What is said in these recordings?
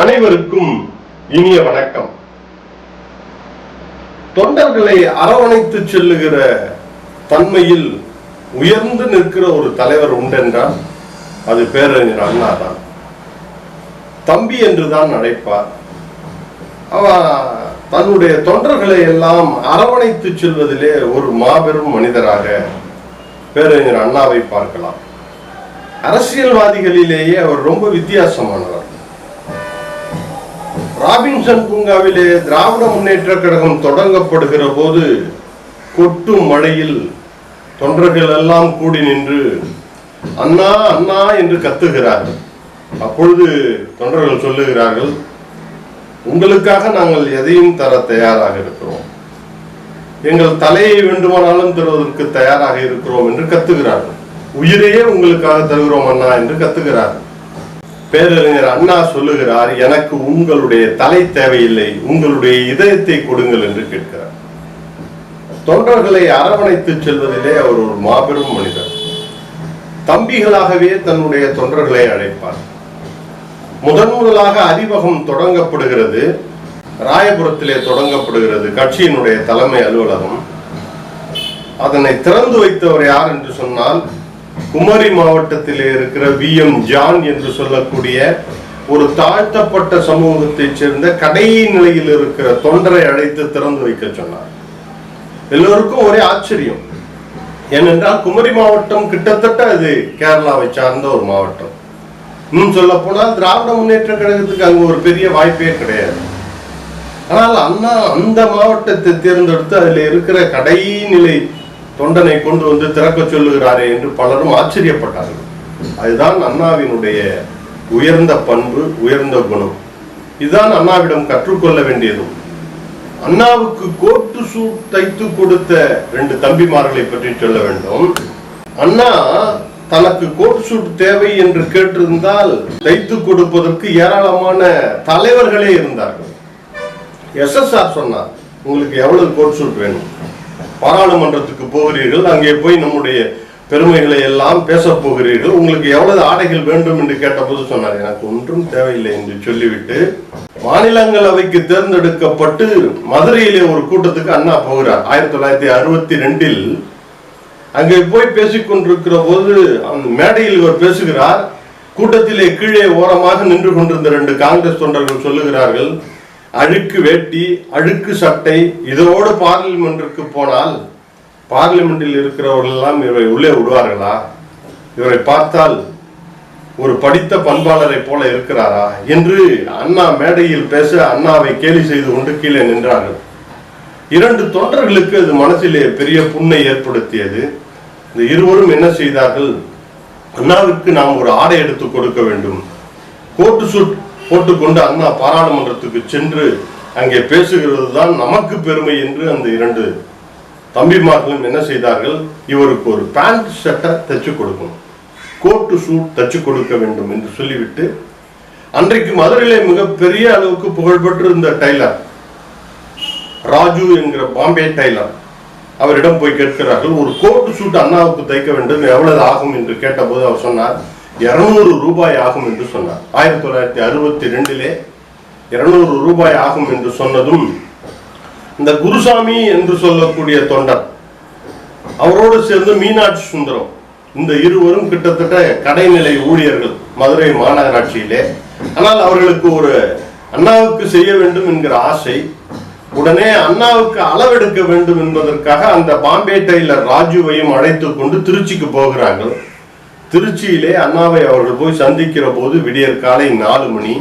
அனைவருக்கும் இனிய வணக்கம். தொண்டர்களை அரவணைத்து செல்லுகிற தன்மையில் உயர்ந்து நிற்கிற ஒரு தலைவர் உண்டென்றால் அது பேரறிஞர் அண்ணா தான் தம்பி என்றுதான் அழைப்பார். அவ தன்னுடைய தொண்டர்களை எல்லாம் அரவணைத்து செல்வதிலே ஒரு மாபெரும் மனிதராக பேரறிஞர் அண்ணாவை பார்க்கலாம். அரசியல்வாதிகளிலேயே அவர் ரொம்ப வித்தியாசமானவர். ராபின்சன் பூங்காவிலே திராவிட முன்னேற்ற கழகம் தொடங்கப்படுகிற போது கொட்டும் மழையில் தொண்டர்கள் எல்லாம் கூடி நின்று அண்ணா அண்ணா என்று கத்துகிறார்கள். அப்பொழுது தொண்டர்கள் சொல்லுகிறார்கள் உங்களுக்காக நாங்கள் எதையும் தர தயாராக இருக்கிறோம். எங்கள் தலையை வேண்டுமானாலும் தருவதற்கு தயாராக இருக்கிறோம் என்று கத்துகிறார்கள். உயிரையே உங்களுக்காக தருகிறோம் அண்ணா என்று கத்துகிறார்கள். பேரறிஞர் அண்ணா சொல்லுகிறார் எனக்கு உங்களுடைய தலை தேவையில்லை உங்களுடைய இதயத்தை கொடுங்கள் என்று கேட்கிறார். தொண்டர்களை அரவணைத்து செல்வதிலே அவர் ஒரு மாபெரும் மனிதர். தம்பிகளாகவே தன்னுடைய தொண்டர்களை அழைப்பார். முதன் முதலாக அறிவகம் தொடங்கப்படுகிறது. ராயபுரத்திலே தொடங்கப்படுகிறது கட்சியினுடைய தலைமை அலுவலகம். அதனை திறந்து வைத்தவர் யார் என்று சொன்னால் குமரி மாவட்டத்தில் இருக்கிற வி எம் ஜான் என்று சொல்லக்கூடிய ஒரு தாழ்த்தப்பட்ட சமூகத்தைச் சேர்ந்த கடை நிலையில் இருக்கிற தொண்டரை அழைத்து திறந்து வைக்க சொன்னார். எல்லோருக்கும் ஒரே ஆச்சரியம். ஏனென்றால் குமரி மாவட்டம் கிட்டத்தட்ட அது கேரளாவை சார்ந்த ஒரு மாவட்டம். இன்னும் சொல்ல போனால் திராவிட முன்னேற்ற கழகத்துக்கு அங்கு ஒரு பெரிய வாய்ப்பே கிடையாது. ஆனால் அண்ணா அந்த மாவட்டத்தை தேர்ந்தெடுத்து அதில் இருக்கிற கடைநிலை தொண்டனை கொண்டு வந்து திறக்க சொல்லுகிறாரே என்று பலரும் ஆச்சரியப்பட்டார்கள். அதுதான் அண்ணாவினுடைய உயர்ந்த பண்பு உயர்ந்த குணம். இதுதான் அண்ணாவிடம் கற்றுக்கொள்ள வேண்டியதும். அண்ணாவுக்கு கோட்டு சூட் தைத்து கொடுத்த ரெண்டு தம்பிமார்களை பற்றி சொல்ல வேண்டும். அண்ணா தனக்கு கோட் சூட் தேவை என்று கேட்டிருந்தால் தைத்து கொடுப்பதற்கு ஏராளமான தலைவர்களே இருந்தார்கள். எஸ்எஸ்ஆர் சொன்னார் உங்களுக்கு எவ்வளவு கோட் சூட் வேணும்? பாராளுமன்றத்துக்கு போகிறீர்கள் அங்கே போய் நம்முடைய பெருமைகளை எல்லாம் பேச போகிறீர்கள். உங்களுக்கு எவ்வளவு ஆடைகள் வேண்டும் என்று கேட்டபோது சொன்னார் எனக்கு ஒன்றும் தேவையில்லை என்று சொல்லிவிட்டு மாநிலங்களவைக்கு தேர்ந்தெடுக்கப்பட்டு மதுரையிலே ஒரு கூட்டத்துக்கு அண்ணா போகிறார். ஆயிரத்தி தொள்ளாயிரத்தி அறுபத்தி ரெண்டில் அங்கே போய் பேசிக்கொண்டிருக்கிற போது அந்த மேடையில் இவர் பேசுகிறார். கூட்டத்திலே கீழே ஓரமாக நின்று கொண்டிருந்த ரெண்டு காங்கிரஸ் தொண்டர்கள் சொல்லுகிறார்கள் அழுக்கு வேட்டி அழுக்கு சட்டை இதோடு பார்லிமெண்ட்டிற்கு போனால் பார்லிமெண்டில் இருக்கிறவர்கள் எல்லாம் இவரை உள்ளே விடுவார்களா? இவரை பார்த்தால் ஒரு படித்த பண்பாளரை போல இருக்கிறாரா? என்று அண்ணா மேடையில் பேச அண்ணாவை கேலி செய்து கொண்டு கீழே நின்றார்கள். இரண்டு தொண்டர்களுக்கு அது மனசிலே பெரிய புண்ணை ஏற்படுத்தியது. இந்த இருவரும் என்ன செய்தார்கள்? அண்ணாவிற்கு நாம் ஒரு ஆடை எடுத்து கொடுக்க வேண்டும். கோட்டு சூட் போட்டுக்கொண்டு அண்ணா பாராளுமன்றத்துக்கு சென்று அங்கே பேசுகிறது தான் நமக்கு பெருமை என்று அந்த இரண்டு தம்பிமார்களும் என்ன செய்தார்கள்? இவருக்கு ஒரு பேண்ட் ஷர்ட்டை தச்சு கொடுக்கணும். கோட்டு சூட் தச்சு கொடுக்க வேண்டும் என்று சொல்லிவிட்டு அன்றைக்கு மதுரையிலே மிகப்பெரிய அளவுக்கு புகழ்பெற்று இருந்த டைலர் ராஜு என்கிற பாம்பே டைலர் அவரிடம் போய் கேட்கிறார்கள் ஒரு கோட்டு சூட் அண்ணாவுக்கு தைக்க வேண்டும் எவ்வளவு ஆகும்? என்று கேட்டபோது அவர் சொன்னார் இருநூறு ரூபாய் ஆகும் என்று சொன்னார். ஆயிரத்தி தொள்ளாயிரத்தி அறுபத்தி ரெண்டிலே இருநூறு ரூபாய் ஆகும் என்று சொன்னதும் இந்த குருசாமி என்று சொல்லக்கூடிய தொண்டர் அவரோடு சேர்ந்து மீனாட்சி சுந்தரம் இந்த இருவரும் கிட்டத்தட்ட கடைநிலை ஊழியர்கள் மதுரை மாநகராட்சியிலே. ஆனால் அவர்களுக்கு ஒரு அண்ணாவுக்கு செய்ய வேண்டும் என்கிற ஆசை உடனே அண்ணாவுக்கு அளவெடுக்க வேண்டும் என்பதற்காக அந்த பாம்பே டெய்லர் ராஜுவையும் அழைத்து கொண்டு திருச்சிக்கு போகிறார்கள். திருச்சியிலே அண்ணாவை அவர்கள் போய் சந்திக்கிற போது விடியற் காலை நாலு மணி.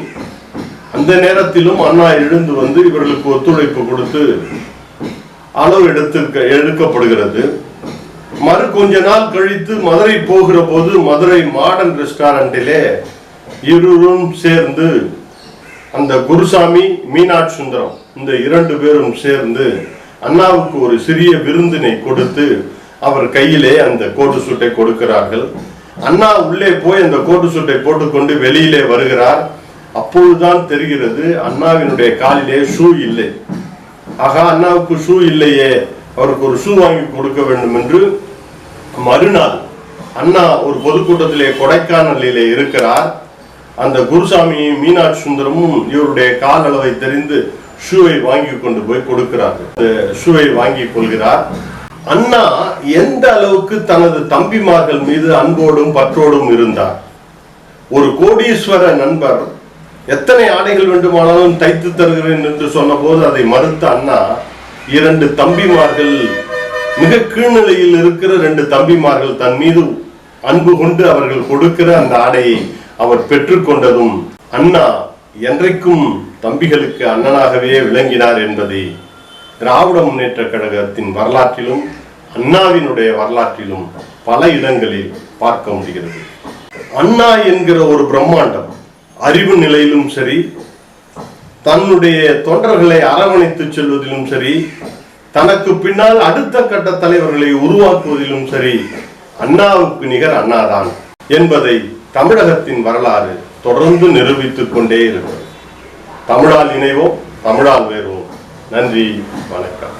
அந்த நேரத்திலும் அண்ணா எழுந்து வந்து இவர்களுக்கு ஒத்துழைப்பு கொடுத்து அளவு எடுத்து எடுக்கப்படுகிறது. மறு கொஞ்ச நாள் கழித்து மதுரை போகிற போது மதுரை மாடர்ன் ரெஸ்டாரண்டிலே இருவரும் சேர்ந்து அந்த குருசாமி மீனாட் சுந்தரம் இந்த இரண்டு பேரும் சேர்ந்து அண்ணாவுக்கு ஒரு சிறிய விருந்தினை கொடுத்து அவர் கையிலே அந்த கோட்டு சூட்டை கொடுக்கிறார்கள். அண்ணா உள்ளே போய் அந்த கோட்டு சூட்டை போட்டுக்கொண்டு வெளியிலே வருகிறார். அப்பொழுதுதான் தெரிகிறது அண்ணாவினுடைய காலிலே ஷூ இல்லை. ஆகா அண்ணாவுக்கு ஷூ இல்லையே. அவருக்கு ஒரு ஷூ வாங்கி கொடுக்க வேண்டும் என்று மறுநாள் அண்ணா ஒரு பொதுக்கூட்டத்திலே கொடைக்கானலிலே இருக்கிறார். அந்த குருசாமியும் மீனாட்சி சுந்தரமும் இவருடைய கால் அளவை தெரிந்து ஷூவை வாங்கி கொண்டு போய் கொடுக்கிறார்கள். ஷூவை வாங்கி கொள்கிறார். அண்ணா எந்த அளவுக்கு தனது தம்பிமார்கள் மீது அன்போடும் பற்றோடும் இருந்தார்? ஒரு கோடீஸ்வர நண்பர் எத்தனை ஆடைகள் வேண்டுமானாலும் தைத்து தருகிறேன் என்று சொன்னபோது அதை மறுத்த அண்ணா இரண்டு தம்பிமார்கள் மிக கீழ்நிலையில் இருக்கிற ரெண்டு தம்பிமார்கள் தன் மீது அன்பு கொண்டு அவர்கள் கொடுக்கிற அந்த ஆடையை அவர் பெற்றுக்கொண்டதும் அண்ணா என்றைக்கும் தம்பிகளுக்கு அண்ணனாகவே விளங்கினார் என்பதை. திராவிட முன்னேற்ற கழகத்தின் வரலாற்றிலும் அண்ணாவினுடைய வரலாற்றிலும் பல இடங்களில் பார்க்க முடிகிறது. அண்ணா என்கிற ஒரு பிரம்மாண்டம் அறிவு நிலையிலும் சரி தன்னுடைய தொண்டர்களை அரவணைத்து செல்வதிலும் சரி தனக்கு பின்னால் அடுத்த கட்ட தலைவர்களை உருவாக்குவதிலும் சரி அண்ணாவுக்கு நிகர் அண்ணாதான் என்பதை தமிழகத்தின் வரலாறு தொடர்ந்து நிரூபித்துக் கொண்டே இருக்கிறது. தமிழால் இணைவோம் தமிழால் வேறுவோம். நன்றி வணக்கம்.